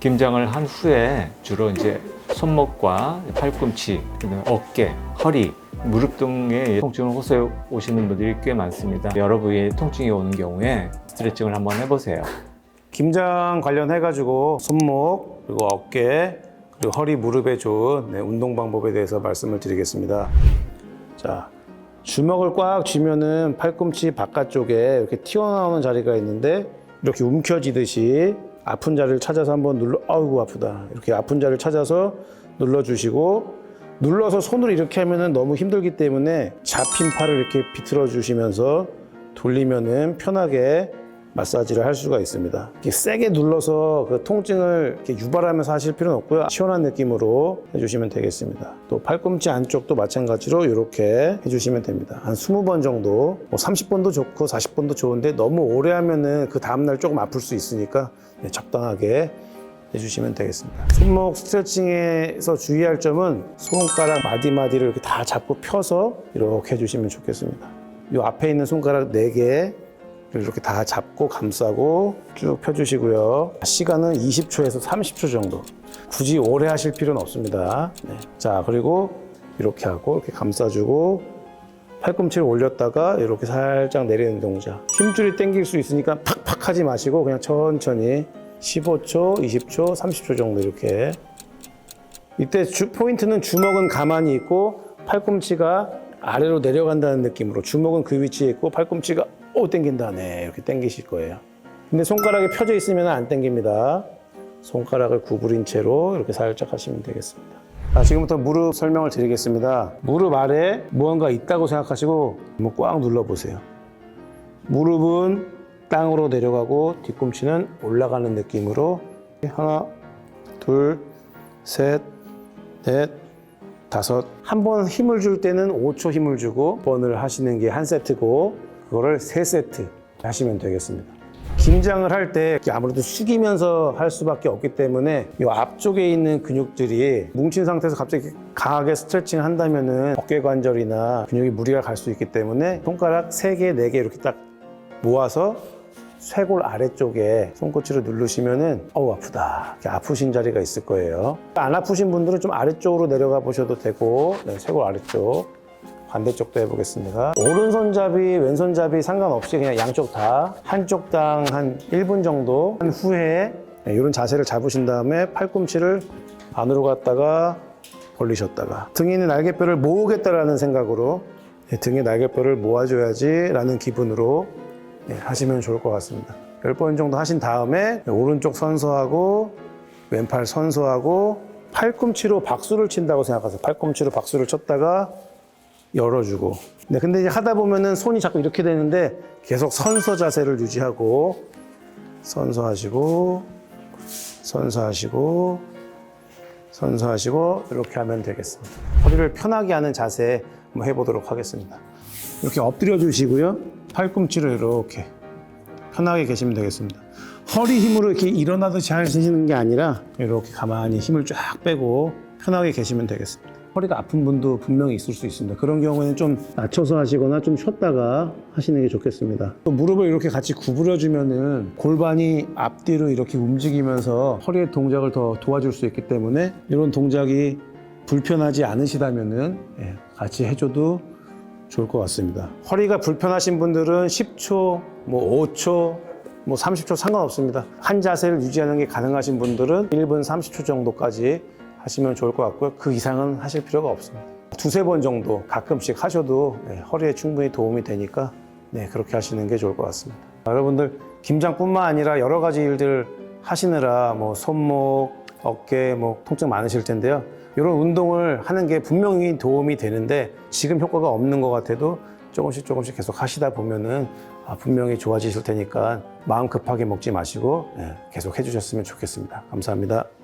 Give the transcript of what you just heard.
김장을 한 후에 주로 이제 손목과 팔꿈치, 어깨, 허리, 무릎 등의 통증을 호소해 오시는 분들이 꽤 많습니다. 여러 부위에 통증이 오는 경우에 스트레칭을 한번 해보세요. 김장 관련해가지고 손목 그리고 어깨 그리고 허리 무릎에 좋은 네, 운동 방법에 대해서 말씀을 드리겠습니다. 자 주먹을 꽉 쥐면은 팔꿈치 바깥쪽에 이렇게 튀어나오는 자리가 있는데 이렇게 움켜쥐듯이 아픈 자리를 찾아서 한번 눌러 아이고 아프다. 이렇게 아픈 자리를 찾아서 눌러주시고 눌러서 손으로 이렇게 하면은 너무 힘들기 때문에 잡힌 팔을 이렇게 비틀어 주시면서 돌리면은 편하게 마사지를 할 수가 있습니다. 세게 눌러서 그 통증을 유발하면서 하실 필요는 없고요. 시원한 느낌으로 해주시면 되겠습니다. 또 팔꿈치 안쪽도 마찬가지로 이렇게 해주시면 됩니다. 한 20번 정도, 뭐 30번도 좋고 40번도 좋은데 너무 오래 하면은 그 다음날 조금 아플 수 있으니까 네, 적당하게 해주시면 되겠습니다. 손목 스트레칭에서 주의할 점은 손가락 마디마디를 이렇게 다 잡고 펴서 이렇게 해주시면 좋겠습니다. 이 앞에 있는 손가락 4개 이렇게 다 잡고 감싸고 쭉 펴주시고요. 시간은 20초에서 30초 정도. 굳이 오래 하실 필요는 없습니다. 네. 자, 그리고 이렇게 하고 이렇게 감싸주고 팔꿈치를 올렸다가 이렇게 살짝 내리는 동작. 힘줄이 당길 수 있으니까 팍팍 하지 마시고 그냥 천천히 15초, 20초, 30초 정도 이렇게. 이때 주, 포인트는 주먹은 가만히 있고 팔꿈치가 아래로 내려간다는 느낌으로 주먹은 그 위치에 있고 팔꿈치가 오 당긴다 네. 이렇게 당기실 거예요. 근데 손가락이 펴져 있으면 안 당깁니다. 손가락을 구부린 채로 이렇게 살짝 하시면 되겠습니다. 자, 지금부터 무릎 설명을 드리겠습니다. 무릎 아래 무언가 있다고 생각하시고 한번 꽉 눌러보세요. 무릎은 땅으로 내려가고 뒤꿈치는 올라가는 느낌으로 하나 둘셋넷 다섯. 한 번 힘을 줄 때는 5초 힘을 주고 번을 하시는 게 한 세트고 그거를 세 세트 하시면 되겠습니다. 김장을 할 때 아무래도 숙이면서 할 수밖에 없기 때문에 이 앞쪽에 있는 근육들이 뭉친 상태에서 갑자기 강하게 스트레칭을 한다면은 어깨 관절이나 근육이 무리가 갈 수 있기 때문에 손가락 세개네 개 이렇게 딱 모아서 쇄골 아래쪽에 손끝으로 누르시면은 어우 아프다. 이렇게 아프신 자리가 있을 거예요. 안 아프신 분들은 좀 아래쪽으로 내려가 보셔도 되고 네, 쇄골 아래쪽 반대쪽도 해보겠습니다 오른손잡이 왼손잡이 상관없이 그냥 양쪽 다 한쪽당 한 1분 정도 한 후에 네, 이런 자세를 잡으신 다음에 팔꿈치를 안으로 갔다가 벌리셨다가 등에 있는 날개뼈를 모으겠다라는 생각으로 네, 등에 날개뼈를 모아줘야지 라는 기분으로 네, 하시면 좋을 것 같습니다. 10번 정도 하신 다음에 오른쪽 선서하고 왼팔 선서하고 팔꿈치로 박수를 친다고 생각하세요. 팔꿈치로 박수를 쳤다가 열어주고. 네, 근데 이제 하다 보면은 손이 자꾸 이렇게 되는데 계속 선서 자세를 유지하고 선서하시고 선서하시고 선서하시고 이렇게 하면 되겠습니다. 허리를 편하게 하는 자세 한번 해보도록 하겠습니다. 이렇게 엎드려 주시고요. 팔꿈치를 이렇게 편하게 계시면 되겠습니다. 허리 힘으로 이렇게 일어나듯이 하시는 게 아니라 이렇게 가만히 힘을 쫙 빼고 편하게 계시면 되겠습니다. 허리가 아픈 분도 분명히 있을 수 있습니다. 그런 경우에는 좀 낮춰서 하시거나 좀 쉬었다가 하시는 게 좋겠습니다. 또 무릎을 이렇게 같이 구부려 주면은 골반이 앞뒤로 이렇게 움직이면서 허리의 동작을 더 도와줄 수 있기 때문에 이런 동작이 불편하지 않으시다면은 예, 같이 해줘도 좋을 것 같습니다. 허리가 불편하신 분들은 10초, 뭐 5초, 뭐 30초 상관없습니다. 한 자세를 유지하는 게 가능하신 분들은 1분 30초 정도까지 하시면 좋을 것 같고요. 그 이상은 하실 필요가 없습니다. 두세 번 정도 가끔씩 하셔도 네, 허리에 충분히 도움이 되니까 네, 그렇게 하시는 게 좋을 것 같습니다. 여러분들 김장뿐만 아니라 여러 가지 일들 하시느라 뭐 손목, 어깨 뭐 통증 많으실 텐데요. 이런 운동을 하는 게 분명히 도움이 되는데 지금 효과가 없는 것 같아도 조금씩 조금씩 계속 하시다 보면은 아, 분명히 좋아지실 테니까 마음 급하게 먹지 마시고 예, 계속 해주셨으면 좋겠습니다. 감사합니다.